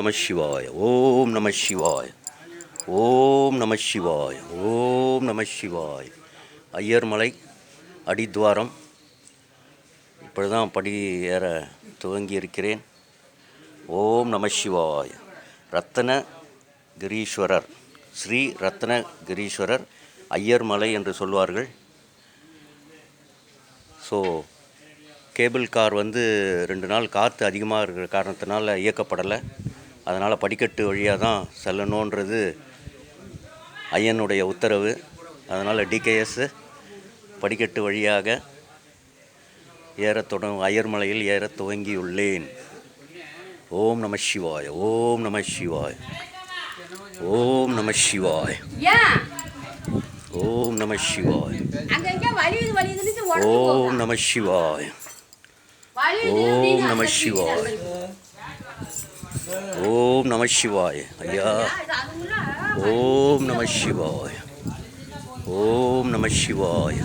நம சிவாய. ஓம் நம சிவாய். ஓம் நம சிவாய். ஓம் நம சிவாய். ஐயர்மலை அடித்வாரம். இப்படி தான் படி ஏற துவங்கி இருக்கிறேன் ஓம் நம சிவாய். ரத்தன கிரீஸ்வரர். ஸ்ரீ ரத்ன கிரீஸ்வரர் ஐயர்மலை என்று சொல்வார்கள். ஸோ கேபிள் கார் வந்து ரெண்டு நாள் காற்று அதிகமாக இருக்கிற காரணத்தினால இயக்கப்படலை. அதனால் படிக்கட்டு வழியாக தான் செல்லணுன்றது ஐயனுடைய உத்தரவு. அதனால் டிகேஎஸ் படிக்கட்டு வழியாக ஏறத் தொடங் ஐயர்மலையில் ஏறத் துவங்கியுள்ளேன். ஓம் நம சிவாய ஓம் நம சிவாய ஓம் நம சிவாய ஓம் நம சிவாய ஓம். நம சிவாய ஓம் நம சிவாய. ஓம் நம சிவாய். ஐயா. ஓம் நம சிவாய். ஓம் நம சிவாய்.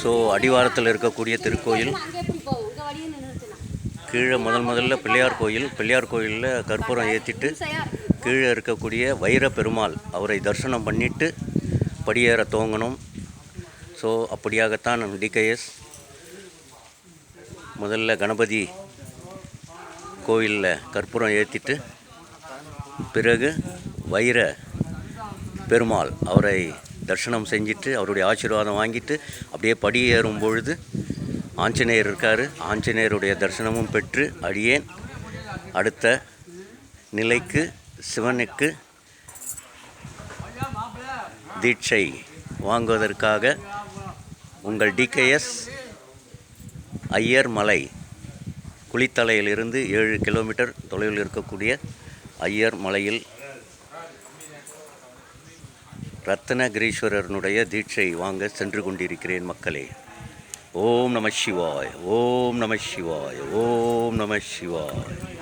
ஸோ அடிவாரத்தில் இருக்கக்கூடிய திருக்கோயில் கீழே முதல் முதல்ல பிள்ளையார் கோயில் பிள்ளையார் கோயிலில் கற்பூரம் ஏற்றிட்டு கீழே இருக்கக்கூடிய வைர பெருமாள் அவரை தரிசனம் பண்ணிட்டு படியேற தோங்கணும் ஸோ அப்படியாகத்தான் டிகேஎஸ் முதல்ல கணபதி கோயிலில் கற்பூரம் ஏற்றிட்டு பிறகு வைர பெருமாள் அவரை தரிசனம் செஞ்சுட்டு அவருடைய ஆசீர்வாதம் வாங்கிட்டு அப்படியே படி ஏறும் பொழுது ஆஞ்சநேயர் இருக்கார். ஆஞ்சநேயருடைய தரிசனமும் பெற்று அடியேன் அடுத்த நிலைக்கு சிவனுக்கு தீட்சை வாங்குவதற்காக உங்கள் டிகேஎஸ் ஐயர் மலை குளித்தலையிலிருந்து ஏழு கிலோமீட்டர் தொலைவில் இருக்கக்கூடிய ஐயர் மலையில் ரத்னகிரீஸ்வரனுடைய தீட்சை வாங்க சென்று கொண்டிருக்கிறேன் மக்களே. ஓம் நம சிவாய் ஓம் நம சிவாய் ஓம் நம சிவாய்.